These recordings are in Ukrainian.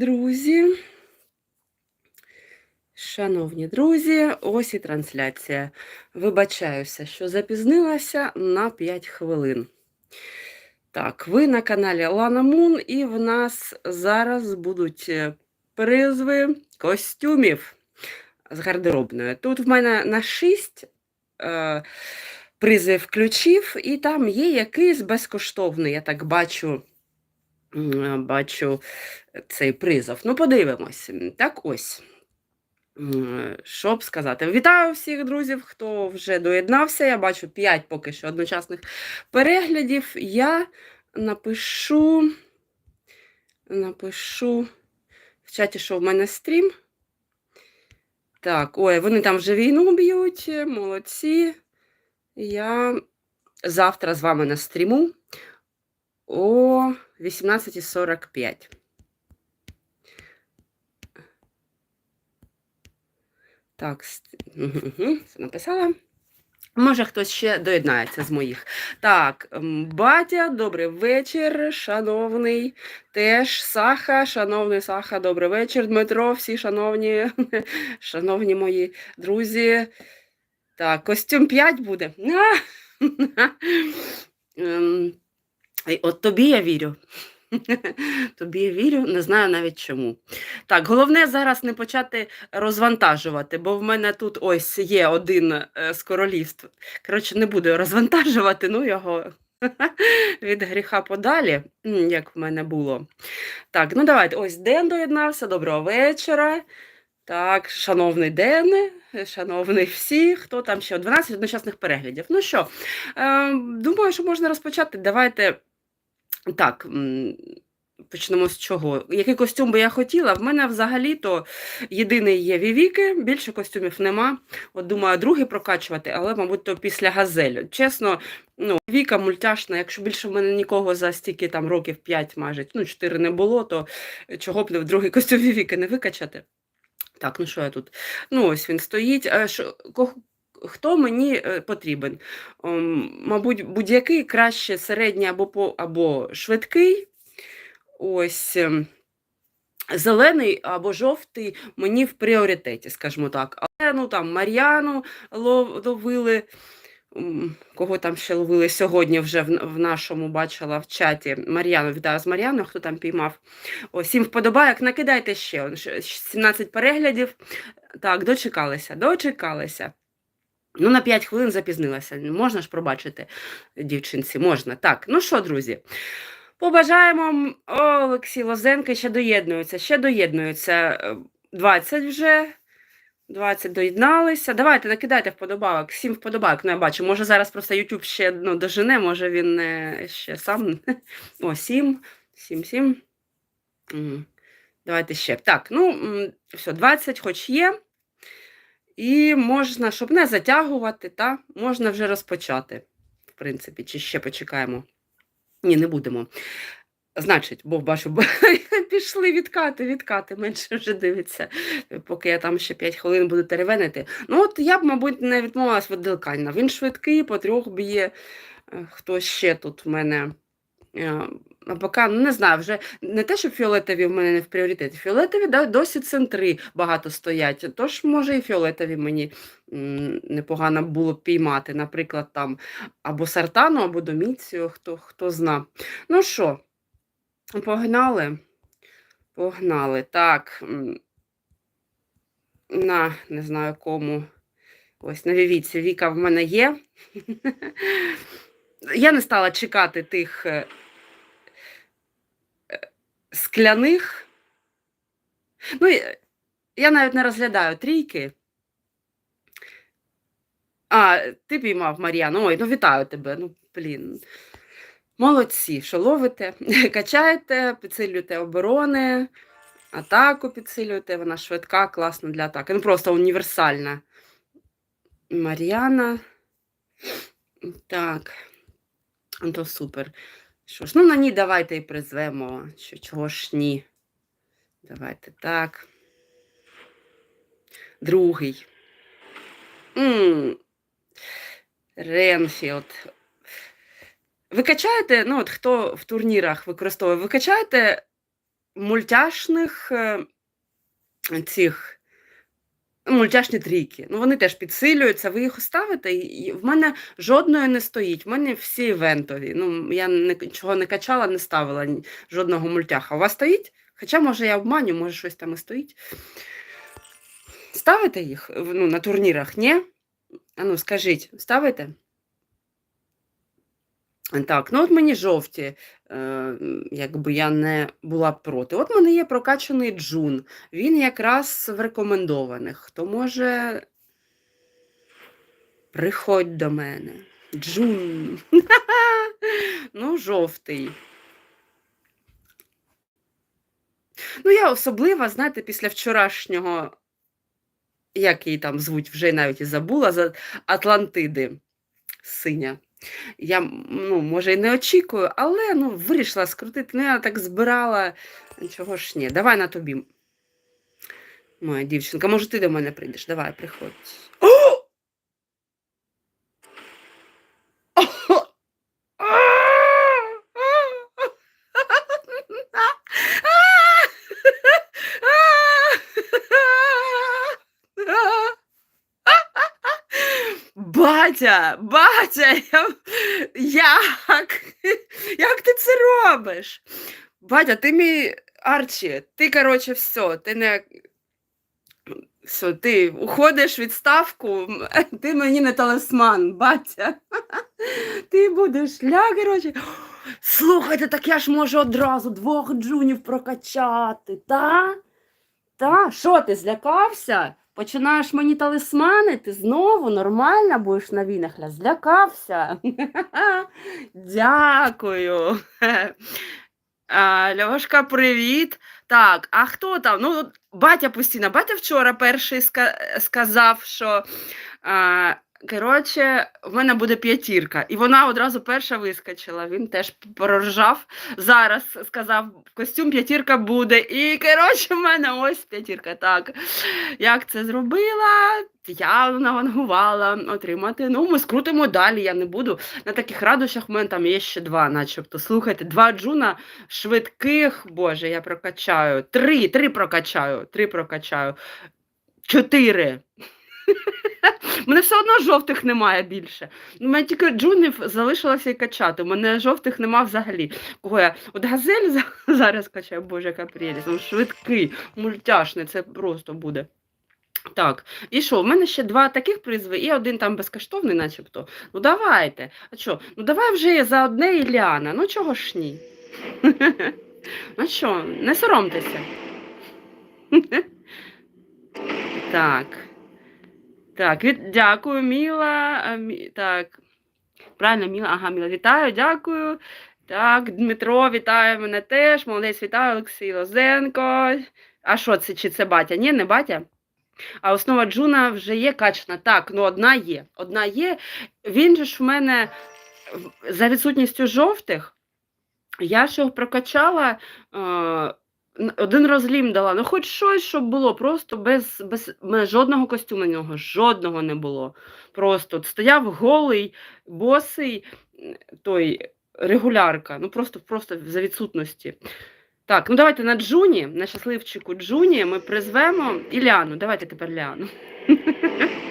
Друзі, шановні друзі, ось і трансляція. Вибачаюся, що запізнилася на 5 хвилин. Так, ви на каналі Лана Мун, і в нас зараз будуть е, призви костюмів з гардеробної. Тут в мене на 6 е, ключів, і там є якийсь безкоштовний, я так бачу. М, Бачу цей призов. Ну, подивимось. Так ось. Що б сказати? Вітаю всіх друзів, хто вже доєднався. Я бачу 5 поки що одночасних переглядів. Я напишу, напишу в чаті, що в мене стрім. Так, ой, вони там вже війну б'ють, молодці. Я завтра з вами на стріму о 18.45. Так, все написала. Може, хтось ще доєднається з моїх. Так, батя, добрий вечір, шановний. Теж Саха, шановний Саха, добрий вечір. Дмитро, всі шановні, шановні мої друзі. Так, костюм 5 буде. Ем, От тобі я вірю. Тобі я вірю, не знаю навіть чому. Так, головне зараз не почати розвантажувати, бо в мене тут ось є один е, з королівств. Коротше, не буду розвантажувати, ну його від гріха подалі, як в мене було. Так, ну давайте. Ось Ден доєднався. Доброго вечора. Так, шановний Ден, шановний всі, хто там ще 12 одночасних переглядів. Ну що, е, думаю, що можна розпочати. Давайте так. Почнемо з чого. Який костюм би я хотіла? В мене взагалі-то єдиний є Вівіки, більше костюмів нема. От думаю, другий прокачувати, але, мабуть, то після газелю. Чесно, ну, Віка мультяшна, якщо більше в мене нікого за стільки там років 5 майже, ну 4 не було, то чого б не в другий костюм Вівіки не викачати. Так, ну що я тут? Ну, ось він стоїть. А що, хто мені е, потрібен? Ем, Мабуть, будь-який краще середній або, або швидкий. Ось ем, зелений або жовтий мені в пріоритеті, скажімо так. Але ну там Мар'яну ловили. Кого там ще ловили сьогодні вже в, нашому бачила в чаті. Мар'яну, вітаю з Мар'яною, хто там піймав. Всім вподобайок, накидайте ще 17 переглядів. Так, дочекалися, дочекалися. Ну, на 5 хвилин запізнилася. Можна ж пробачити дівчинці? Можна. Так, ну що, друзі? Побажаємо Олексій Лозенко ще доєднується, ще доєднується. Е, 20 вже. 20 доєдналися. Давайте накидайте вподобайок, всім вподобайок. Ну, я бачу, може зараз просто YouTube ще ну, дожене, може він е, ще сам. О, 7, 7, 7. Давайте ще. Так, ну, все, 20 хоч є. І можна, щоб не затягувати, та, можна вже розпочати. В принципі, чи ще почекаємо. Ні, не будемо. Значить, бо бачу, пішли відкати, відкати, менше вже дивиться, поки я там ще 5 хвилин буду теревенити. Ну, от я б, мабуть, не відмовилась від Делкайна. Він швидкий, по трьох б'є. Е, Хто ще тут в мене? Поки, ну не знаю, вже не те, що фіолетові в мене не в пріоритеті. Фіолетові да, досі центри багато стоять. Тож, може, і фіолетові мені непогано було піймати. Наприклад, там або Сартану, або Доміцію, хто, хто зна. Ну що, погнали? Погнали. Так. На, не знаю кому. Ось на Вівіці Віка в мене є. Я не стала чекати тих е, скляних. Ну, я- навіть не розглядаю трійки. А, ти піймав Мар'яну. Ой, ну вітаю тебе. Ну, блін. Молодці, що ловите, качаєте, підсилюєте оборони, атаку підсилюєте, вона швидка, класна для атаки. Ну, просто універсальна. Мар'яна. Так. Ну, То супер. Що ж, ну на ній давайте і призвемо. Що, чого ж ні? Давайте так. Другий. м Ренфілд. Ви качаєте, ну от хто в турнірах використовує, ви качаєте мультяшних е, цих мультяшні трійки. Ну, вони теж підсилюються, ви їх ставите, і в мене жодної не стоїть. В мене всі івентові. Ну, я нічого не качала, не ставила жодного мультяха. У вас стоїть? Хоча, може, я обманю, може, щось там і стоїть. Ставите їх ну, на турнірах, ні? А ну, скажіть, ставите? Так, ну от мені жовті, е, якби я не була проти. От в мене є прокачаний джун. Він якраз в рекомендованих. Хто може. Приходь до мене. Джун. ну, жовтий. Ну, я особлива, знаєте, після вчорашнього, як її там звуть, вже навіть і забула, за Атлантиди синя. Я, ну, може, і не очікую, але ну, вирішила скрутити. Ну, я так збирала. Чого ж ні? Давай на тобі. Моя дівчинка, може, ти до мене прийдеш? Давай, приходь. О! Батя, батя, як? Як ти це робиш? Батя, ти мій Арчі, ти, коротше, все, ти не. Все, ти уходиш відставку, ти мені не талисман, батя. Ти будеш ля, коротше. Слухайте, так я ж можу одразу двох джунів прокачати, та? Та? Що ти злякався? Починаєш мені талисмани, ти знову нормально будеш на війнах, я злякався. Дякую. Льошка, привіт. Так, а хто там? Ну, батя постійно. Батя вчора перший сказав, що коротше, в мене буде п'ятірка. І вона одразу перша вискочила. Він теж порожав. Зараз сказав, костюм п'ятірка буде. І, коротше, в мене ось п'ятірка. Так. Як це зробила? Я навангувала отримати. Ну, ми скрутимо далі. Я не буду. На таких радощах в мене там є ще два, начебто. Слухайте, два джуна швидких, боже, я прокачаю. Три, три прокачаю, три прокачаю. Чотири. Мене все одно жовтих немає більше. У мене тільки джунів залишилося і качати. У мене жовтих нема взагалі. Кого я? От газель зараз качаю, боже, яка прелість. Швидкий, мультяшний, це просто буде. Так, і що? У мене ще два таких призви і один там безкоштовний, начебто. Ну давайте. А що? Ну давай вже за одне Ілляна. Ну чого ж ні? Ну що, не соромтеся. Так. Так, від... дякую, Міла. Так. Правильно, Міла, ага, Міла, вітаю, дякую. Так, Дмитро, вітає мене теж. Молодець, вітаю, Олексій Лозенко. А що це? Чи це батя? Ні, не батя. А основа Джуна вже є качана. Так, ну одна є. Одна є. Він же ж в мене за відсутністю жовтих. Я ж його прокачала. Е один розлім дала, ну хоч щось, щоб було, просто без без, без жодного костюму на нього, жодного не було. Просто стояв голий, босий той регулярка, ну просто просто за відсутності. Так, ну давайте на Джуні, на щасливчику Джуні ми призвемо Іляну. Давайте тепер Ляну.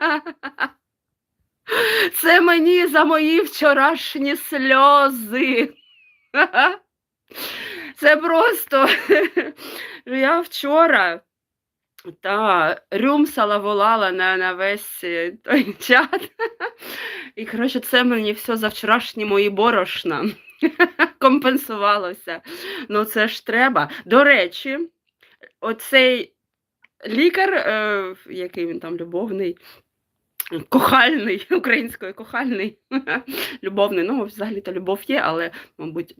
Це мені за мої вчорашні сльози. Це просто я вчора та рюмсала волала на на весь е, той чат. І, коротше, це мені все за вчорашні мої борошна компенсувалося. Ну, це ж треба. До речі, оцей лікар, е, який він там любовний, кохальний, українською кохальний, любовний. Ну, взагалі-то любов є, але, мабуть,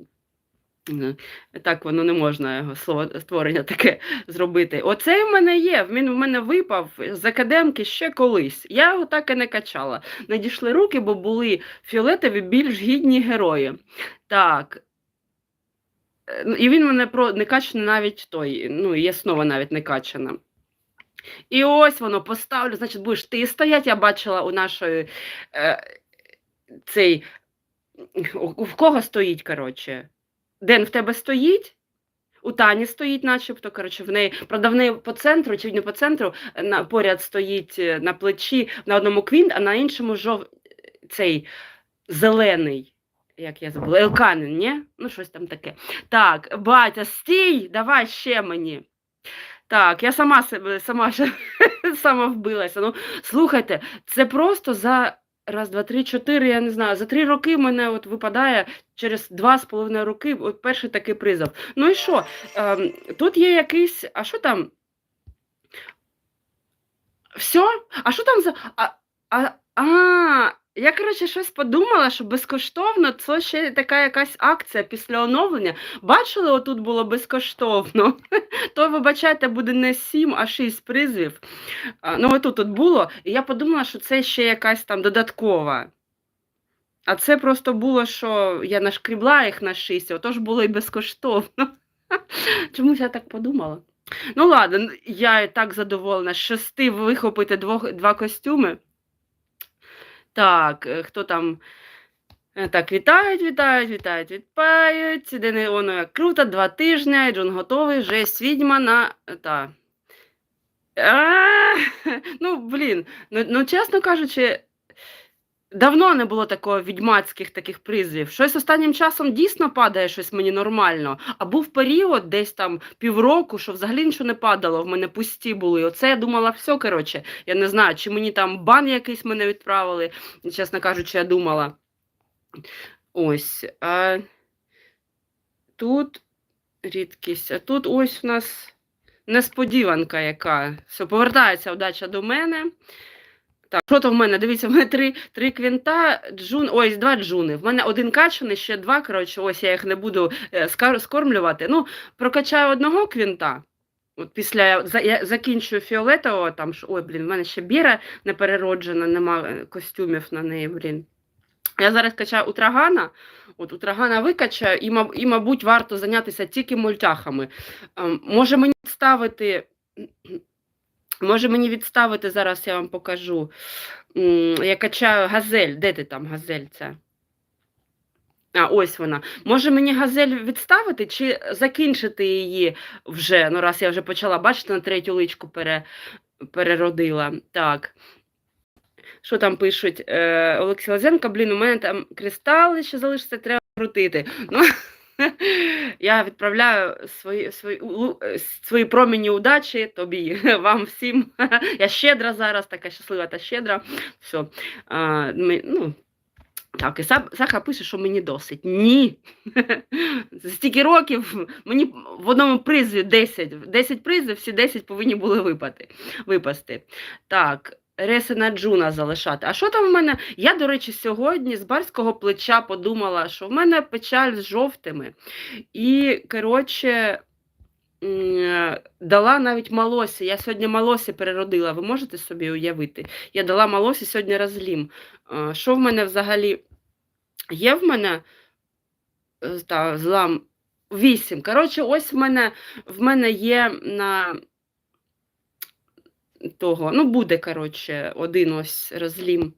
так воно не можна його слово створення таке зробити. Оцей в мене є, він в мене випав з академки ще колись. Я його так і не качала. Надійшли руки, бо були фіолетові більш гідні герої. Так. Е, ну, І він мене про не качаний навіть той, ну, і основа навіть не качана. І ось воно поставлю, значить, будеш ти стоять, я бачила у нашої е, цей. В кого стоїть, коротше? Ден в тебе стоїть? У Тані стоїть, начебто, коротше, в неї, правда, в неї по центру, чи не по центру, на, поряд стоїть е, на плечі на одному квінт, а на іншому жов... цей зелений. Як я забула, Елканин, ні? Ну, щось там таке. Так, батя, стій, давай ще мені. Так, я сама себе сама сама вбилася. Ну, слухайте, це просто за раз, два, три, чотири, я не знаю, за три роки мене от випадає через два з половиною роки от перший такий призов. Ну і що? Ем, тут є якийсь. А що там? Все? А що там за. А, а, а, я, коротше, щось подумала, що безкоштовно це ще така якась акція після оновлення. Бачили, отут було безкоштовно. То, вибачайте, буде не 7, а 6 призвів. Ну, отут тут було, і я подумала, що це ще якась там додаткова. А це просто було, що я нашкрібла їх на 6, отож було і безкоштовно. Чомусь я так подумала. Ну, ладно, я і так задоволена. З шести вихопити двох, два костюми. Так, е, хто там? Е, Так, вітають, вітають, вітають, вітають. Дени воно як круто, два тижні, Джон готовий, жесть відьма на. е, Та. Ну, блін, ну, ну чесно кажучи, давно не було такого відьмацьких таких призвів. Щось останнім часом дійсно падає щось мені нормально. А був період десь там півроку, що взагалі нічого не падало, в мене пусті були. Оце я думала, все, коротше, я не знаю, чи мені там бан якийсь мене відправили, чесно кажучи, я думала. Ось. А тут рідкість, а тут ось у нас несподіванка яка. Все, повертається удача до мене. Так, що то в мене? Дивіться, в мене три, три квінта, джун, ось два джуни. В мене один качаний, ще два. Коротше, ось я їх не буду е, скормлювати. Ну, прокачаю одного квінта. От після я закінчую фіолетового, там ж, ой, блін, в мене ще біра не перероджена, нема е, костюмів на неї, блін. Я зараз качаю утрагана. От утрагана викачаю, і, і, мабуть, варто зайнятися тільки мультяхами. Ем, Може мені відставити. Може мені відставити, зараз я вам покажу. Я качаю газель. Де ти там газель ця? А, ось вона. Може мені газель відставити чи закінчити її вже? Ну, раз я вже почала, бачите, на третю личку пере, переродила. Так. Що там пишуть? Е, Олексій Лазенко, блін, у мене там кристали ще залишиться, треба крутити. Ну, я відправляю свої, свої, е, свої промені удачі тобі, вам всім. Я щедра зараз, така щаслива та щедра. Все. А, ми, ну, так, і Саха пише, що мені досить. Ні. Стільки років мені в одному призі 10. 10 призів, всі 10 повинні були випати, випасти. Так, Ресена Джуна залишати. А що там в мене? Я, до речі, сьогодні з барського плеча подумала, що в мене печаль з жовтими. І, коротше, дала навіть малосі. Я сьогодні малосі переродила. Ви можете собі уявити? Я дала малосі сьогодні розлім. Що в мене взагалі є в мене е, та, злам 8. Коротше, ось в мене, в мене є на того. Ну, буде, коротше, один ось розлім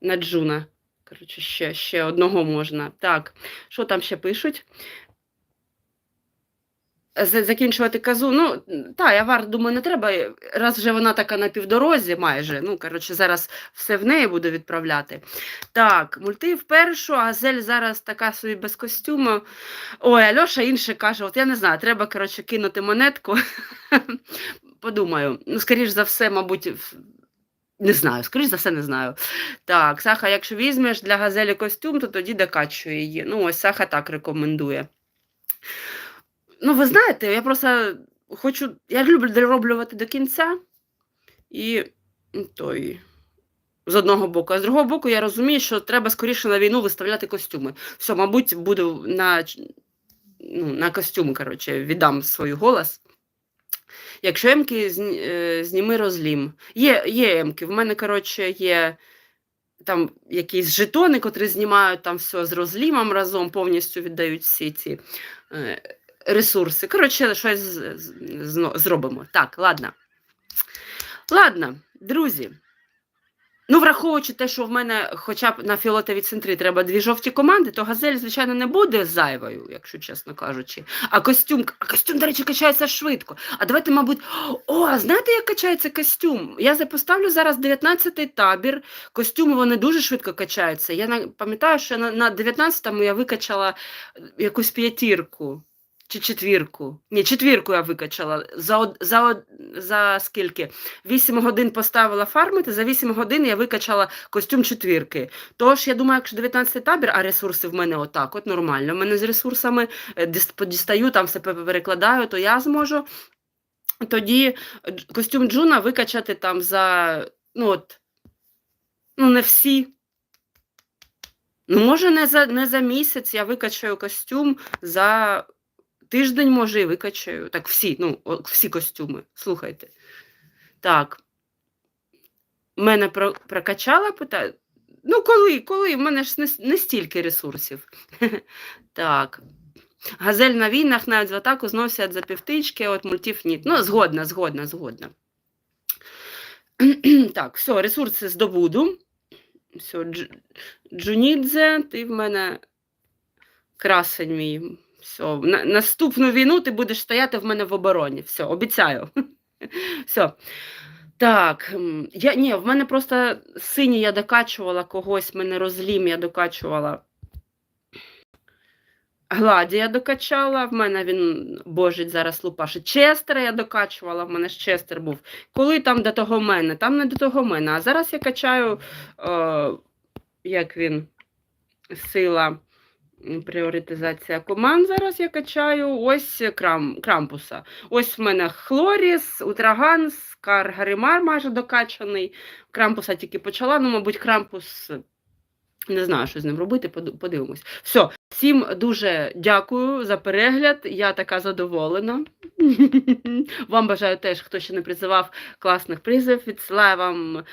на Джуна. Коротше, ще, ще одного можна. Так, що там ще пишуть? Закінчувати казу. Ну, та, я вар, думаю, не треба, раз вже вона така на півдорозі майже. Ну, коротше, зараз все в неї буду відправляти. Так, мульти в першу, а Газель зараз така собі без костюму. Ой, Альоша інше каже: от я не знаю, треба, коротше, кинути монетку. Подумаю. Ну, скоріш за все, мабуть, не знаю, скоріш за все, не знаю. Так, Саха, якщо візьмеш для газелі костюм, то тоді докачує її. Ну, ось Саха так рекомендує. Ну, ви знаєте, я просто хочу. Я люблю дороблювати до кінця. І той. З одного боку, а з другого боку, я розумію, що треба скоріше на війну виставляти костюми. Все, мабуть, буду на, ну, на костюм, коротше, віддам свій голос. Якщо емки, е, зніми розлім. Є, є. В мене, коротше, є там якісь жетони, котрі знімають там все з розлімом разом, повністю віддають всі ці е, ресурси. Коротше, щось зробимо. Так, ладно. Ладно, друзі. Ну, враховуючи те, що в мене хоча б на фіолетовій центрі треба дві жовті команди, то газель, звичайно, не буде зайвою, якщо чесно кажучи. А костюм, а костюм, до речі, качається швидко. А давайте, мабуть, о, знаєте, як качається костюм? Я запоставлю зараз 19-й табір. Костюми вони дуже швидко качаються. Я пам'ятаю, що на, на 19-му я викачала е, якусь п'ятірку. Чи четвірку? Ні, четвірку я викачала. За, за, за скільки? 8 годин поставила фармити, за 8 годин я викачала костюм четвірки. Тож, я думаю, якщо 19 табір, а ресурси в мене отак, от нормально. В мене з ресурсами е, подістаю, там все перекладаю, то я зможу. Тоді костюм Джуна викачати там за, ну от, ну не всі. Ну, може, не за, не за місяць я викачаю костюм за тиждень, може, і викачаю. Так, всі, ну, всі костюми. Слухайте. Так. Мене про, прокачала, питаю. Ну, коли, коли? В мене ж не, не стільки ресурсів. так. Газель на війнах навіть в атаку зносять за півтички, от мультів ні. Ну, згодна, згодна, згодна. так, все, ресурси здобуду. Все, Дж... Джунідзе, ти в мене красень мій. Все, на, наступну війну ти будеш стояти в мене в обороні. Все, обіцяю. Все. Так, я, ні, в мене просто синій я докачувала когось, мене розлім, я докачувала. Гладія докачала, в мене він божить зараз лупашить. Честера я докачувала, в мене ж Честер був. Коли там до того мене, там не до того мене. А зараз я качаю, е, як він, сила, пріоритизація команд. Зараз я качаю ось крам, крампуса. Ось в мене Хлоріс, Утраган, Скар Гаримар майже докачаний. Крампуса тільки почала, ну, мабуть, крампус. Не знаю, що з ним робити, подивимось. Все, всім дуже дякую за перегляд. Я така задоволена. Вам бажаю теж, хто ще не призивав класних призів. Відсилаю вам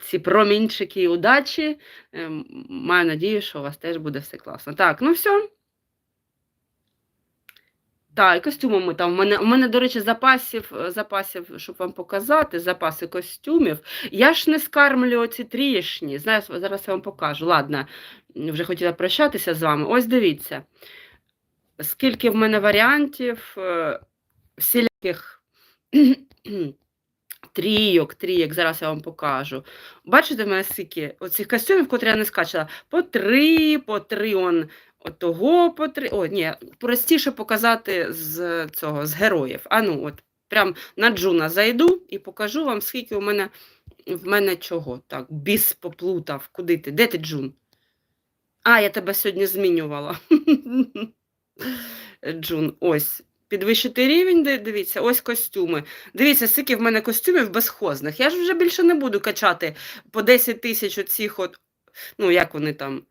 ці промінчики удачі. Ем, Маю надію, що у вас теж буде все класно. Так, ну все. Так, і костюмами там. У мене, у мене, до речі, запасів, е, запасів, щоб вам показати, запаси костюмів. Я ж не скармлю оці трішні. Знаєш, зараз я вам покажу. Ладно, вже хотіла прощатися з вами. Ось дивіться, скільки в мене варіантів е, всіляких трійок, трійок, зараз я вам покажу. Бачите, в мене скільки оцих костюмів, котрі я не скачала, по три, по три он. От того по. О, ні, простіше показати з цього, з героїв. А ну, от, прям на Джуна зайду і покажу вам, скільки у мене в мене чого. Так, біс поплутав. Куди ти? Де ти, Джун? А, я тебе сьогодні змінювала. Джун, ось. Підвищити рівень, дивіться, ось костюми. Дивіться, скільки в мене костюмів безхозних. Я ж вже більше не буду качати по 10 тисяч оцих от, ну як вони там,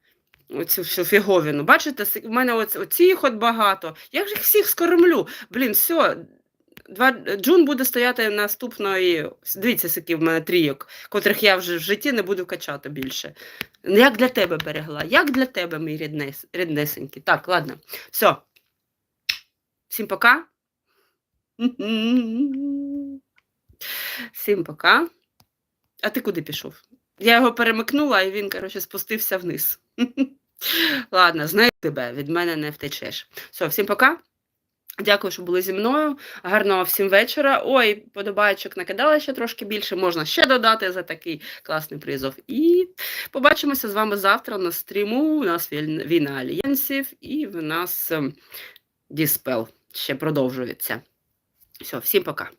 оцю всю фіговіну. Бачите, в мене оц, оцих от багато. Я ж їх всіх скормлю. Блін, все. Два, Джун буде стояти наступної. Дивіться, скільки в мене трійок, котрих я вже в житті не буду качати більше. Як для тебе берегла, як для тебе, мій ріднес, ріднесенький. Так, ладно. Все. Всім пока. Всім пока. А ти куди пішов? Я його перемикнула, і він, коротше, спустився вниз. Ладно, знаю тебе, від мене не втечеш. Все, всім пока. Дякую, що були зі мною. Гарного всім вечора. Ой, подобайчик накидала ще трошки більше. Можна ще додати за такий класний призов. І побачимося з вами завтра на стріму. У нас війна альянсів, і в нас ем, Діспел ще продовжується. Все, всім пока.